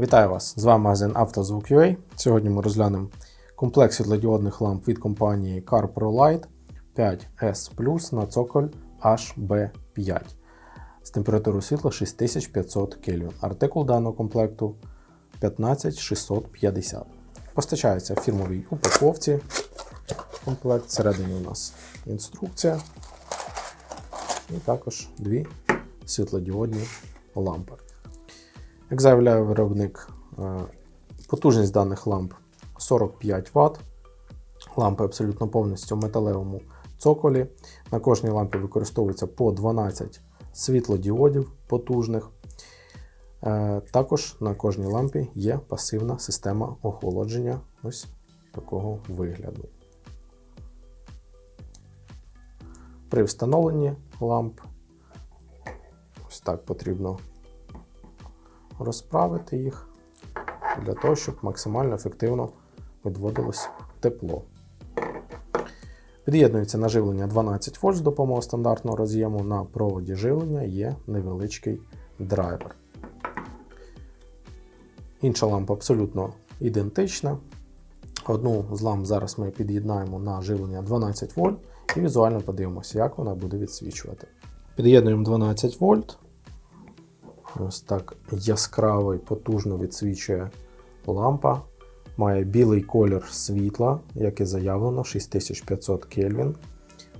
Вітаю вас! З вами магазин «Автозвук.UA». Сьогодні ми розглянемо комплект світлодіодних ламп від компанії CarPro Light 5S Plus на цоколь HB5 з температурою світла 6500 Кельвін. Артикул даного комплекту 15650. Постачається в фірмовій упаковці. Комплект. Всередині у нас інструкція. І також дві світлодіодні лампи. Як заявляє виробник, е, потужність даних ламп 45 Вт. Лампи абсолютно повністю в металевому цоколі. На кожній лампі використовується по 12 світлодіодів потужних. Е, Також на кожній лампі є пасивна система охолодження ось такого вигляду. При встановленні ламп ось так потрібно розправити їх для того, щоб максимально ефективно відводилось тепло. Під'єднується на живлення 12 вольт з допомогою стандартного роз'єму. На проводі живлення є невеличкий драйвер. Інша лампа абсолютно ідентична. Одну з ламп зараз ми під'єднаємо на живлення 12 вольт і візуально подивимося, як вона буде відсвічувати. Під'єднуємо 12 вольт. Ось так яскраво і потужно відсвічує лампа. Має білий колір світла, як і заявлено, 6500 Кельвін.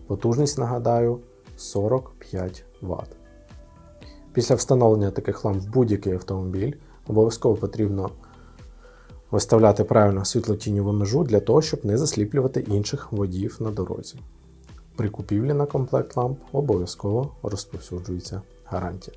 Потужність, нагадаю, 45 Вт. Після встановлення таких ламп в будь-який автомобіль обов'язково потрібно виставляти правильно світлотіньову межу для того, щоб не засліплювати інших водіїв на дорозі. При купівлі на комплект ламп обов'язково розповсюджується гарантія.